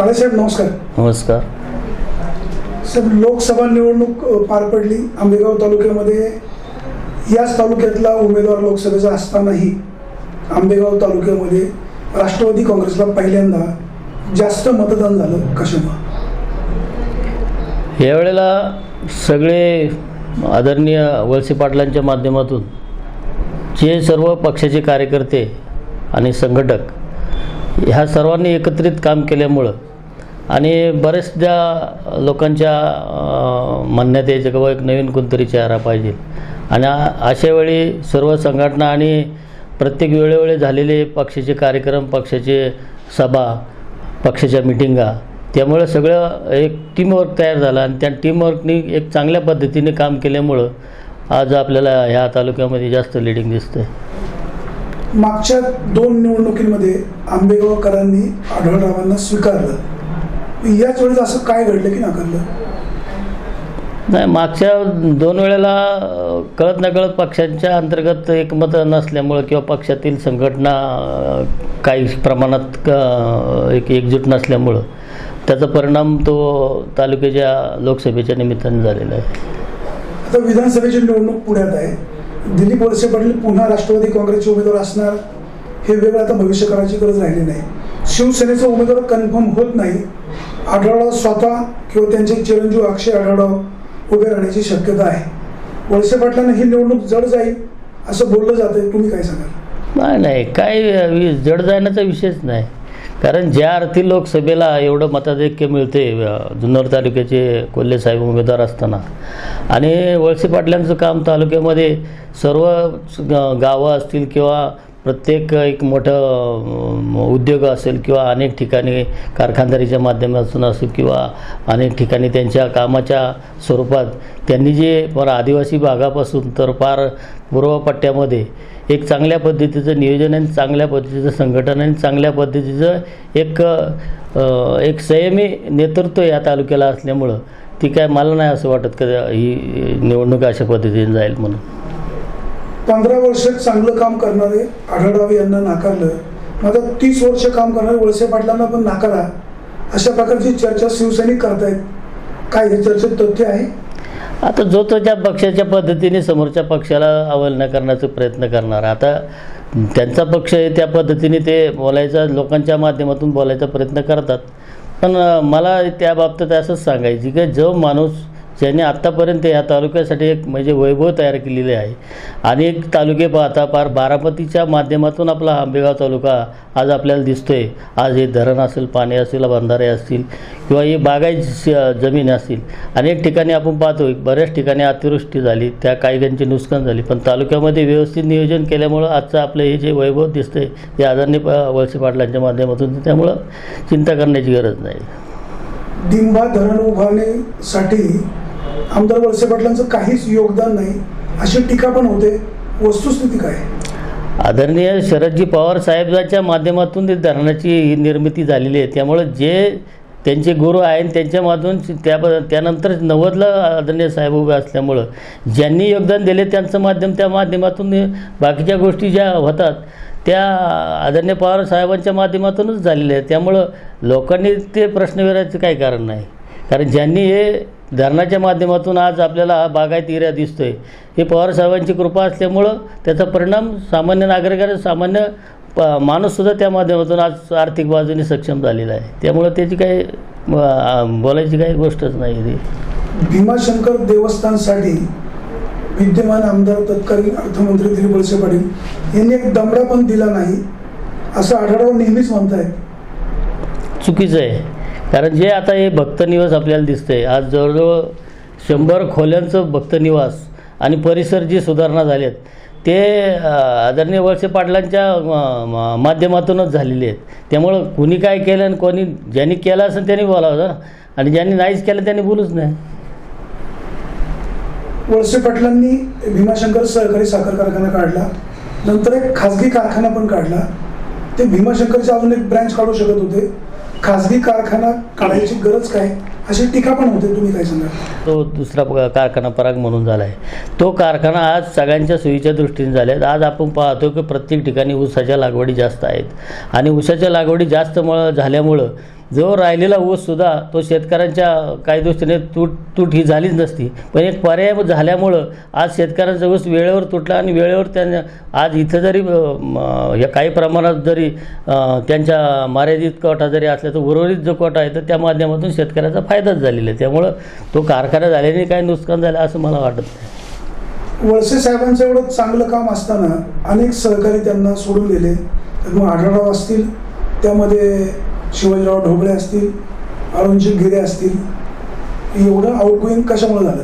काळेसाहेब नमस्कार. नमस्कार. साहेब लोकसभा निवडणूक पार पडली. आंबेगाव तालुक्यामध्ये याच तालुक्यातला उमेदवार लोकसभेचा असतानाही आंबेगाव तालुक्यामध्ये राष्ट्रवादी काँग्रेसला पहिल्यांदा जास्त मतदान झालं. कशामुळे? यावेळेला सगळे आदरणीय वळसे पाटलांच्या माध्यमातून जे सर्व पक्षाचे कार्यकर्ते आणि संघटक ह्या सर्वांनी एकत्रित काम केल्यामुळं आणि बऱ्याचदा लोकांच्या म्हणण्यात यायचं की बाबा एक नवीन कोणतरी चेहरा पाहिजे. आणि अशा वेळी सर्व संघटना आणि प्रत्येक वेळोवेळी झालेले पक्षाचे कार्यक्रम पक्षाचे सभा पक्षाच्या मिटिंगा त्यामुळं सगळं एक टीमवर्क तयार झालं आणि त्या टीमवर्कनी एक चांगल्या पद्धतीने काम केल्यामुळं आज आपल्याला ह्या तालुक्यामध्ये जास्त लिडिंग दिसतंय. मागच्या दोन निवडणुकीमध्ये आंबेगावकरांनी आढळरावांना स्वीकारलं. याच वेळेस असं काय घडलं की नाकारलं? नाही मागच्या दोन वेळेला कळत नकळत पक्षांच्या अंतर्गत एकमत नसल्यामुळं किंवा पक्षातील संघटना काही प्रमाणात क- एक एकजूट नसल्यामुळं त्याचा परिणाम तो तालुक्याच्या लोकसभेच्या निमित्ताने झालेला आहे. आता विधानसभेची निवडणूक पुण्यात आहे. दिलीप वळसे पाटील पुन्हा राष्ट्रवादी काँग्रेसचे उमेदवार असणार हे वेगळं आता भविष्य करायची गरज राहिली नाही. शिवसेनेचा उमेदवार कन्फर्म होत नाही. आढळराव स्वतः किंवा त्यांचे चिरंजीव अक्षय आढळराव उभे राहण्याची शक्यता आहे. वळसे पाटलांना ही निवडणूक जड जाईल असं बोललं जातंय. तुम्ही काय सांगाल? नाही नाही. काय जड जाण्याचा विषयच नाही. कारण ज्या अर्थी लोकसभेला एवढं मताधिक्य मिळते जुन्नर तालुक्याचे कोल्हे साहेब उमेदवार असताना. आणि वळसे पाटलांचं काम तालुक्यामध्ये सर्व गावं असतील किंवा प्रत्येक एक मोठं उद्योग असेल किंवा अनेक ठिकाणी कारखानदारीच्या माध्यमातून असो किंवा अनेक ठिकाणी त्यांच्या कामाच्या स्वरूपात त्यांनी जे फार आदिवासी भागापासून तर फार पूर्वपट्ट्यामध्ये एक चांगल्या पद्धतीचं नियोजन आणि चांगल्या पद्धतीचं संघटन आणि चांगल्या पद्धतीचं एक एक संयमी नेतृत्व या तालुक्याला असल्यामुळं ती काय मला नाही असं वाटत का ही निवडणूक अशा पद्धतीने जाईल म्हणून. पंधरा वर्ष चांगलं काम करणारे आढळावे यांना नाकारलं. मग आता तीस वर्ष काम करणारे वळसे पाटलांना पण नाकारा. अशा प्रकारची चर्चा शिवसैनिक करतायत. काय हे चर्चेत तथ्य आहे? आता जो तो त्या पक्षाच्या पद्धतीने समोरच्या पक्षाला अवहेलना करण्याचा प्रयत्न करणार आता त्यांचा पक्ष आहे त्या पद्धतीने ते बोलायचा लोकांच्या माध्यमातून बोलायचा प्रयत्न करतात. पण मला त्या बाबतीत असंच सांगायची की जो माणूस ज्याने आत्तापर्यंत या तालुक्यासाठी एक म्हणजे वैभव तयार केलेले आहे. अनेक तालुके पाहता पार बारामतीच्या माध्यमातून आपला आंबेगाव तालुका आज आपल्याला दिसतोय. आज हे धरण असेल पाणी असेल बंधारे असतील किंवा ही बागाय श- जमीन असतील. अनेक ठिकाणी आपण पाहतो बऱ्याच ठिकाणी अतिवृष्टी झाली त्या काही नुकसान झाली. पण तालुक्यामध्ये व्यवस्थित नियोजन केल्यामुळं आजचं आपलं हे जे वैभव दिसतंय ते आदरणीय प- वळसे पाटलांच्या माध्यमातून त्यामुळं चिंता करण्याची गरज नाही. डिंबा धरण उभारणीसाठी आमदार वळसे पाटलांचं काहीच योगदान नाही. अशी टीका पण होते. वस्तुस्थिती काय? आदरणीय शरदजी पवार साहेबांच्या माध्यमातून ते धरणाची निर्मिती झालेली आहे. त्यामुळं जे त्यांचे गुरु आहे त्यांच्या माध्यमातून त्या त्यानंतर नव्वदला आदरणीय साहेब उभे असल्यामुळं ज्यांनी योगदान दिले त्यांचं माध्यम त्या माध्यमातून बाकीच्या गोष्टी ज्या होतात त्या आदरणीय पवार साहेबांच्या माध्यमातूनच झालेल्या आहेत. त्यामुळं लोकांनी ते प्रश्न विचारायचं काही कारण नाही. कारण ज्यांनी हे धरणाच्या माध्यमातून आज आपल्याला हा बागायत एरिया दिसतोय. हे पवार साहेबांची कृपा असल्यामुळं त्याचा परिणाम सामान्य नागरिकांना सामान्य प माणूससुद्धा त्या माध्यमातून आज आर्थिक बाजूने सक्षम झालेला आहे. त्यामुळं त्याची काही बोलायची काही गोष्टच नाही ती भीमाशंकर देवस्थानसाठी विद्यमान आमदार तत्कालीन अर्थमंत्री दिलीप वळसे पाटील यांनी एक दमडा पण दिला नाही असं आढळराव नेहमीच म्हणतायत. चुकीचं आहे. कारण जे आता हे भक्तनिवास आपल्याला दिसते आज जवळजवळ शंभर खोल्यांचं भक्तनिवास आणि परिसर जी सुधारणा झाल्यात ते आदरणीय वळसे पाटलांच्या माध्यमातूनच झालेले आहेत. त्यामुळं कुणी काय केलं आणि कोणी ज्यांनी केलं असेल त्यांनी बोलावं ना आणि ज्यांनी नाहीच केलं त्यांनी बोलूच नाही वळसे पाटलांनी भीमाशंकर सहकारी साखर कारखाना काढला नंतर एक खाजगी कारखाना पण काढला. ते भीमाशंकरचे अजून एक ब्रँच काढू शकत होते. खाजगी कारखाना काढायची गरज काय? अशी टीका पण होते तुम्ही काय सांगा. तो दुसरा प- कारखाना पराग म्हणून झाला आहे तो कारखाना आज सगळ्यांच्या सोयीच्या दृष्टीने झाले आहेत आज आपण पाहतो की प्रत्येक ठिकाणी ऊसाच्या लागवडी जास्त आहेत. आणि ऊसाच्या लागवडी जास्त मुळं झाल्यामुळं जो राहिलेला ऊससुद्धा तो शेतकऱ्यांच्या काही दृष्टीने तूट तूट ही झालीच नसती. पण एक पर्याय झाल्यामुळं आज शेतकऱ्यांचा ऊस वेळेवर तुटला आणि वेळेवर त्यांना आज इथं जरी म, या काही प्रमाणात जरी त्यांच्या मर्यादित कोटा जरी असल्या तर उर्वरित जो कोटा आहे तर त्या माध्यमातून शेतकऱ्याचा फायदाच झालेला आहे. त्यामुळं तो कारखाना झाल्याने काही नुकसान झालं असं मला वाटत नाही. वळसे साहेबांचं एवढं चांगलं काम असताना अनेक सहकारी त्यांना सोडून दिले मग आढळराव असतील. त्यामध्ये शिवाजीराव ढोबळे असतील अरुणजी गिरे असतील एवढं आउटगोईंग कशामुळे झालं?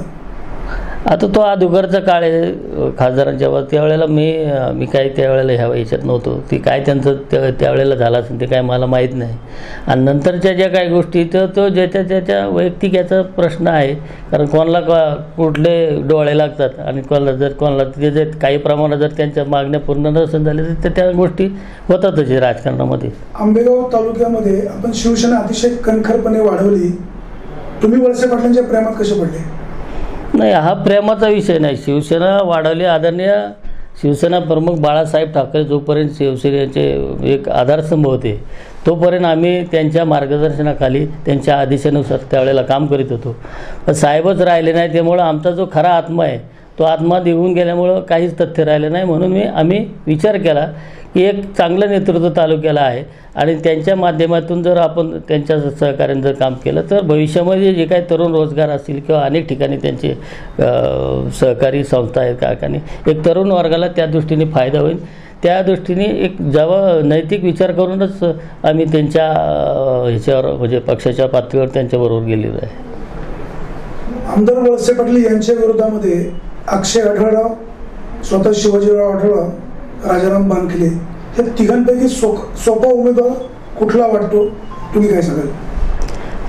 आता तो अगोदरचा काळ आहे खासदारांच्या बाबत त्यावेळेला मी मी काय त्यावेळेला ह्या याच्यात नव्हतो. ती काय त्यांचं त्या त्यावेळेला झालं असेल ते काय मला माहीत नाही. आणि नंतरच्या ज्या काही गोष्टी तर तो ज्याच्या त्याच्या वैयक्तिक याचा प्रश्न आहे. कारण कोणाला का- कुठले डोळे लागतात? आणि कोणाला जर कोणाला ते जर काही प्रमाणात जर त्यांच्या मागण्या पूर्ण नसून झाल्या तर त्या गोष्टी होतातच राजकारणामध्ये. आंबेगाव तालुक्यामध्ये आपण शिवसेना अतिशय कणखरपणे वाढवली. तुम्ही वळसे पाटलांच्या प्रेमात कसे पडले? नाही हा प्रेमाचा विषय नाही. शिवसेना वाढवली आदरणीय शिवसेना प्रमुख बाळासाहेब ठाकरे जोपर्यंत शिवसेनेचे एक आधारस्तंभ होते तोपर्यंत आम्ही त्यांच्या मार्गदर्शनाखाली त्यांच्या आदेशानुसार त्यावेळेला काम करीत होतो. पण साहेबच राहिले नाही त्यामुळं आमचा जो खरा आत्मा आहे तो आत्मा निघून गेल्यामुळं काहीच तथ्य राहिलं नाही. म्हणून मी आम्ही विचार केला की एक चांगलं नेतृत्व तालुक्याला आहे आणि त्यांच्या माध्यमातून जर आपण त्यांच्या सहकार्याने जर काम केलं तर भविष्यामध्ये जे काही तरुण रोजगार असतील किंवा अनेक ठिकाणी त्यांचे सहकारी संस्था आहेत कारखाने एक तरुण वर्गाला त्या दृष्टीने फायदा होईल. त्या दृष्टीने एक जेव्हा नैतिक विचार करूनच आम्ही त्यांच्या ह्याच्यावर म्हणजे पक्षाच्या पातळीवर त्यांच्याबरोबर गेलेलो आहे. आमदार वळसे पाटील यांच्या विरोधामध्ये अक्षय आढळराव स्वतः शिवाजीराव आढळराव राजाराम बानखिले हे तिघांपैकी सोक सोपा उमेदवार कुठला वाटतो? तुम्ही काय सांगाल?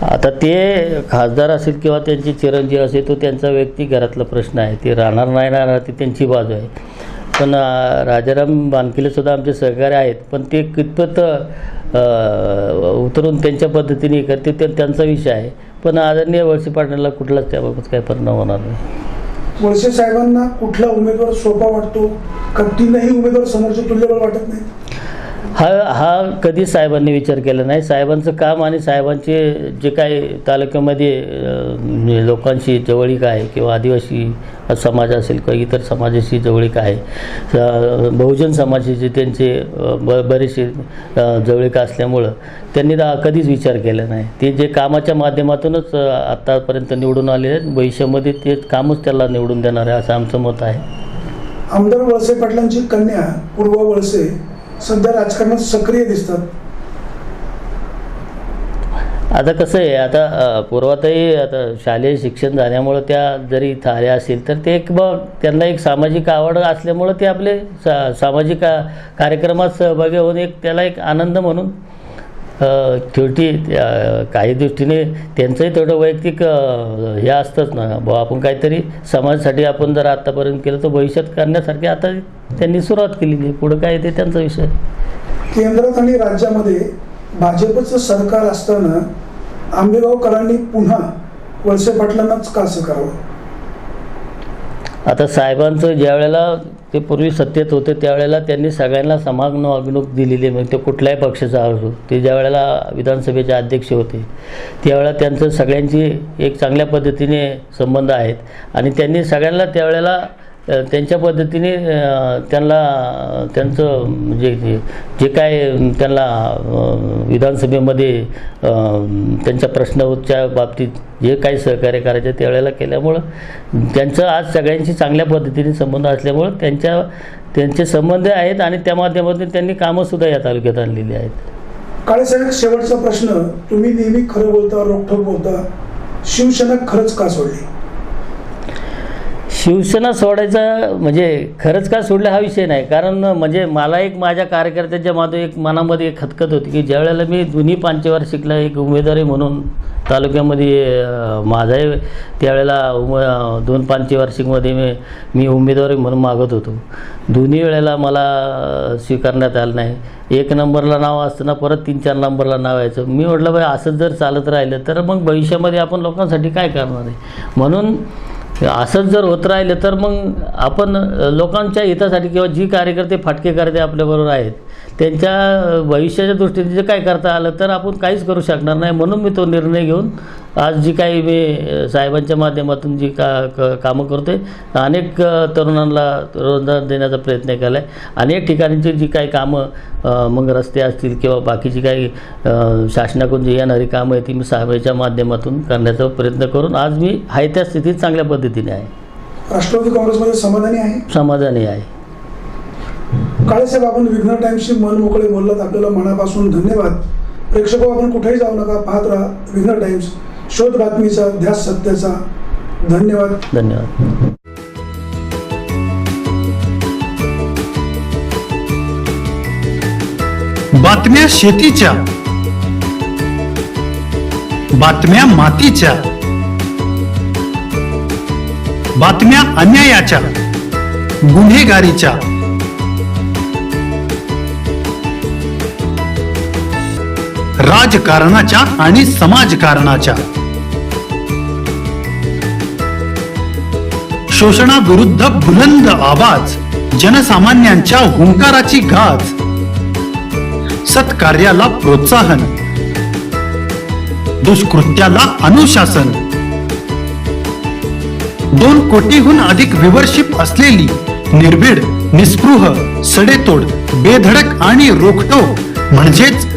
आता ते खासदार असेल किंवा त्यांचे चिरंजीव असेल तो त्यांचा व्यक्ती घरातला प्रश्न आहे. ते राहणार नाही राहणार ती त्यांची बाजू आहे. पण राजाराम बानकिलेसुद्धा आमचे सहकारी आहेत. पण ते कितपत उतरून त्यांच्या पद्धतीने करते ते त्यांचा विषय आहे. पण आदरणीय वळसे पाटलांना कुठलाच त्याबाबत काही परिणाम होणार नाही. वळसे साहेबांना कुठला उमेदवार सोपा वाटतो? का तीनही उमेदवार समोरचे तुल्यबळ वाटत नाही हा हा कधी साहेबांनी विचार केला नाही. साहेबांचं काम आणि साहेबांचे जे काही तालुक्यामध्ये लोकांशी जवळीक आहे किंवा आदिवासी समाज असेल किंवा इतर समाजाशी जवळीक आहे बहुजन समाजाचे त्यांचे ब बरेचसे जवळीक असल्यामुळं त्यांनी कधीच विचार केला नाही. ते जे कामाच्या माध्यमातूनच आत्तापर्यंत निवडून आले आहेत. भविष्यामध्ये ते कामच त्याला निवडून देणार आहे असं आमचं मत आहे. आमदार वळसे पाटलांची कन्या पूर्व वळसे सध्या राजकारणात सक्रिय दिसतात. आता कसं आहे आता पूर्वातही आता शालेय शिक्षण झाल्यामुळं त्या जरी इथं असतील तर ते एक मग त्यांना एक सामाजिक आवड असल्यामुळं ते आपले सा सामाजिक कार्यक्रमात सहभागी होऊन एक त्याला एक आनंद म्हणून शेवटी काही दृष्टीने त्यांचंही थोडं वैयक्तिक हे असतंच ना. बुवा आपण काहीतरी समाजासाठी आपण जर आत्तापर्यंत केलं तर भविष्यात करण्यासारखे आता त्यांनी सुरुवात केलेली पुढं काय ते त्यांचा विषय? केंद्रात आणि राज्यामध्ये भाजपचं सरकार असताना आंबेगावकरांनी पुन्हा वळसे पाटलांनाच का असं करावं आता साहेबांचं ज्या वेळेला ते पूर्वी सत्तेत होते त्यावेळेला त्यांनी सगळ्यांना समान वागणूक दिलेली म्हणजे ते कुठल्याही पक्षाचा असो ते ज्या वेळेला विधानसभेचे अध्यक्ष होते त्यावेळेला त्यांचं सगळ्यांची एक चांगल्या पद्धतीने संबंध आहेत. आणि त्यांनी सगळ्यांना त्यावेळेला त्यांच्या पद्धतीने त्यांना त्यांचं म्हणजे जे जे काय त्यांना विधानसभेमध्ये त्यांच्या प्रश्नाच्या बाबतीत जे काही सहकार्य करायचे त्यावेळेला केल्यामुळं त्यांचं आज सगळ्यांशी चांगल्या पद्धतीने संबंध असल्यामुळं त्यांच्या त्यांचे संबंध आहेत आणि त्या माध्यमातून त्यांनी कामंसुद्धा या तालुक्यात आणलेली आहेत. काळेसाहेब शेवटचा प्रश्न. तुम्ही नेहमी खरं बोलता रोखोक बोलता. शिवसेना खरंच का सोडली? शिवसेना सोडायचा म्हणजे खरंच का सोडलं हा विषय नाही. कारण म्हणजे मला एक माझ्या कार्यकर्त्याच्या माझं एक मनामध्ये एक खतखत होती की ज्या वेळेला मी दोन्ही पंचवार्षिकला एक उमेदवारी म्हणून तालुक्यामध्ये माझाही त्यावेळेला उम दोन पंचवार्षिकमध्ये मी मी उमेदवारी म्हणून मागत होतो. दोन्ही वेळेला मला स्वीकारण्यात आलं नाही. एक नंबरला नाव असताना परत तीन चार नंबरला नाव यायचं. मी म्हटलं बाई असंच जर चालत राहिलं तर मग भविष्यामध्ये आपण लोकांसाठी काय करणार आहे? म्हणून असंच जर होत राहिलं तर मग आपण लोकांच्या हितासाठी किंवा जी कार्यकर्ते फाटके करते आपल्याबरोबर आहेत त्यांच्या भविष्याच्या दृष्टीने जे काय करता आलं तर आपण काहीच करू शकणार नाही म्हणून मी तो निर्णय घेऊन आज जी काही मी साहेबांच्या माध्यमातून जी का क कामं करतोय अनेक अ, तरुणांना रोजगार देण्याचा प्रयत्न केला आहे अनेक ठिकाणची जी काही कामं मग रस्ते असतील किंवा बाकीची काही शासनाकडून जी येणारी कामं आहेत ती मी साहेबांच्या माध्यमातून करण्याचा प्रयत्न करून आज मी आहे त्या स्थितीत चांगल्या पद्धतीने आहे. राष्ट्रवादी काँग्रेसमध्ये समाधानी आहे? समाधानी आहे. काळेसाहेब आपण विघ्न टाइम्सशी मन मोकळे बोललात आपल्याला मनापासून धन्यवाद. प्रेक्षक हो, आपण कुठेही जाऊ नका पाहत राहा विघ्न टाइम्स शोध बातमीचा ध्यास सत्याचा धन्यवाद. धन्यवाद. बातम्या शेतीच्या. बातम्या मातीच्या. बातम्या अन्यायाच्या. गुन्हेगारीच्या. राजकारणाच्या आणि समाजकारणाच्या. शोषणाविरुद्ध बुलंद आवाज जनसामान्यांच्या हुंकाराची गाज. सत्कार्याला प्रोत्साहन. दुष्कृत्याला अनुशासन. दोन कोटीहून अधिक व्ह्युअरशिप असलेली निर्भीड निस्पृह सडेतोड बेधडक आणि रोखटोक म्हणजेच